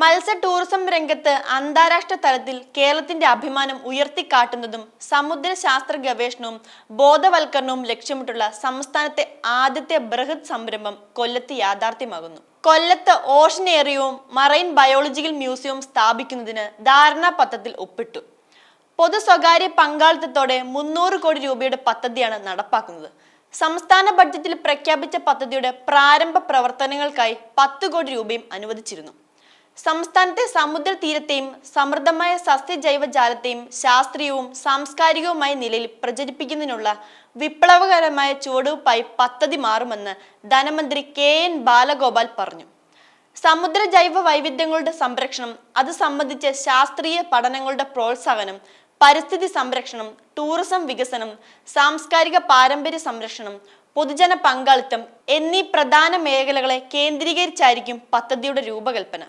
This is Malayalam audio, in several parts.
മത്സ്യ ടൂറിസം രംഗത്ത് അന്താരാഷ്ട്ര തലത്തിൽ കേരളത്തിന്റെ അഭിമാനം ഉയർത്തിക്കാട്ടുന്നതും സമുദ്ര ശാസ്ത്ര ഗവേഷണവും ബോധവൽക്കരണവും ലക്ഷ്യമിട്ടുള്ള സംസ്ഥാനത്തെ ആദ്യത്തെ ബൃഹത് സംരംഭം കൊല്ലത്ത് യാഥാർത്ഥ്യമാകുന്നു. കൊല്ലത്ത് ഓഷൻ ഏറിയവും മറൈൻ ബയോളജിക്കൽ മ്യൂസിയവും സ്ഥാപിക്കുന്നതിന് ധാരണാപത്രത്തിൽ ഒപ്പിട്ടു. പൊതു സ്വകാര്യ പങ്കാളിത്തത്തോടെ മുന്നൂറ് കോടി രൂപയുടെ പദ്ധതിയാണ് നടപ്പാക്കുന്നത്. സംസ്ഥാന ബഡ്ജറ്റിൽ പ്രഖ്യാപിച്ച പദ്ധതിയുടെ പ്രാരംഭ പ്രവർത്തനങ്ങൾക്കായി പത്ത് കോടി രൂപയും അനുവദിച്ചിരുന്നു. സംസ്ഥാനത്തെ സമുദ്രതീരത്തെയും സമൃദ്ധമായ സസ്യജൈവജാലത്തെയും ശാസ്ത്രീയവും സാംസ്കാരികവുമായ നിലയിൽ പ്രചരിപ്പിക്കുന്നതിനുള്ള വിപ്ലവകരമായ ചുവടുവയ്പായി പദ്ധതി മാറുമെന്ന് ധനമന്ത്രി കെ എൻ ബാലഗോപാൽ പറഞ്ഞു. സമുദ്ര ജൈവ വൈവിധ്യങ്ങളുടെ സംരക്ഷണം അത് സംബന്ധിച്ച ശാസ്ത്രീയ പഠനങ്ങളുടെ പ്രോത്സാഹനം പരിസ്ഥിതി സംരക്ഷണം ടൂറിസം വികസനം സാംസ്കാരിക പാരമ്പര്യ സംരക്ഷണം പൊതുജന പങ്കാളിത്തം എന്നീ പ്രധാന മേഖലകളെ കേന്ദ്രീകരിച്ചായിരിക്കും പദ്ധതിയുടെ രൂപകൽപ്പന.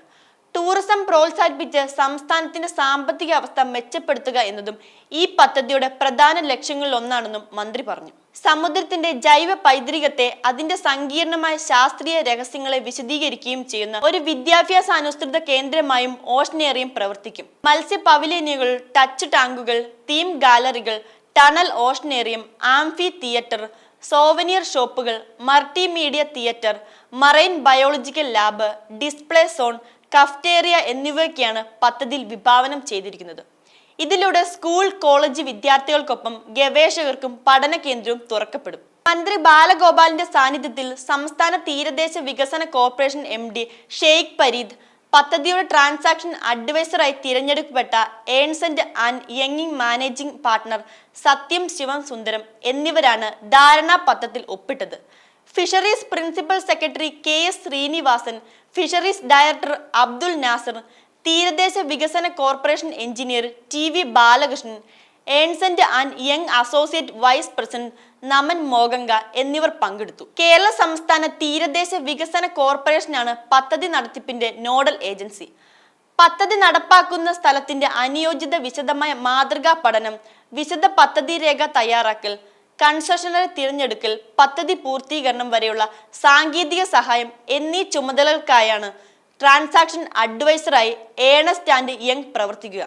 ടൂറിസം പ്രോത്സാഹിപ്പിച്ച് സംസ്ഥാനത്തിന്റെ സാമ്പത്തിക അവസ്ഥ മെച്ചപ്പെടുത്തുക എന്നതും ഈ പദ്ധതിയുടെ പ്രധാന ലക്ഷ്യങ്ങളിൽ ഒന്നാണെന്നും മന്ത്രി പറഞ്ഞു. സമുദ്രത്തിന്റെ ജൈവ പൈതൃകത്തെ അതിന്റെ സങ്കീർണമായ ശാസ്ത്രീയ രഹസ്യങ്ങളെ വിശദീകരിക്കുകയും ചെയ്യുന്ന ഒരു വിദ്യാഭ്യാസ അനുസൃത കേന്ദ്രമായും ഓഷനേറിയം പ്രവർത്തിക്കും. മത്സ്യ പവിലിയനുകൾ ടച്ച് ടാങ്കുകൾ തീം ഗാലറികൾ tunnel oceanarium amphitheatre souvenir ഷോപ്പുകൾ multimedia theatre marine biological lab display zone cafeteria എന്നിവയൊക്കെയാണ് പദ്ധതിയിൽ വിഭാവനം ചെയ്തിരിക്കുന്നത്. ഇതിലൂടെ സ്കൂൾ കോളേജ് വിദ്യാർത്ഥികൾക്കൊപ്പം ഗവേഷകർക്കും പഠന കേന്ദ്രവും തുറക്കപ്പെടും. മന്ത്രി ബാലഗോപാലിന്റെ സാന്നിധ്യത്തിൽ സംസ്ഥാന തീരദേശ വികസന corporation M D Sheikh Pareed പദ്ധതിയുടെ ട്രാൻസാക്ഷൻ അഡ്വൈസറായി തിരഞ്ഞെടുക്കപ്പെട്ട ഏൺസെന്റ് ആൻഡ് യങ്ങിങ് മാനേജിംഗ് പാർട്ണർ സത്യം ശിവം സുന്ദരം എന്നിവരാണ് ധാരണാപത്രത്തിൽ ഒപ്പിട്ടത്. Fisheries principal secretary K S Srinivasan fisheries director Abdul Nasser തീരദേശ വികസന corporation engineer T V Balakrishnan ഏൺസെന്റ് and Young associate vice president Naman Moganka എന്നിവർ പങ്കെടുത്തു. കേരള സംസ്ഥാന തീരദേശ വികസന കോർപ്പറേഷനാണ് പദ്ധതി നടത്തിപ്പിന്റെ നോഡൽ ഏജൻസി. പദ്ധതി നടപ്പാക്കുന്ന സ്ഥലത്തിന്റെ അനുയോജ്യത വിശദമായ മാതൃകാ പഠനം വിശദ പദ്ധതി രേഖ തയ്യാറാക്കൽ കൺസെഷണറെ തിരഞ്ഞെടുക്കൽ പദ്ധതി പൂർത്തീകരണം വരെയുള്ള സാങ്കേതിക സഹായം എന്നീ ചുമതലകൾക്കായാണ് ട്രാൻസാക്ഷൻ അഡ്വൈസറായി ഏണസ്റ്റ് ആൻഡ് യങ് പ്രവർത്തിക്കുക.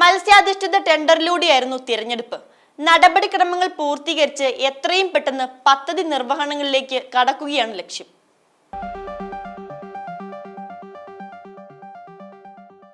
മത്സ്യാധിഷ്ഠിത ടെൻഡറിലൂടെയായിരുന്നു തിരഞ്ഞെടുപ്പ്. നടപടിക്രമങ്ങൾ പൂർത്തീകരിച്ച് എത്രയും പെട്ടെന്ന് പദ്ധതി നിർവഹണങ്ങളിലേക്ക് കടക്കുകയാണ് ലക്ഷ്യം.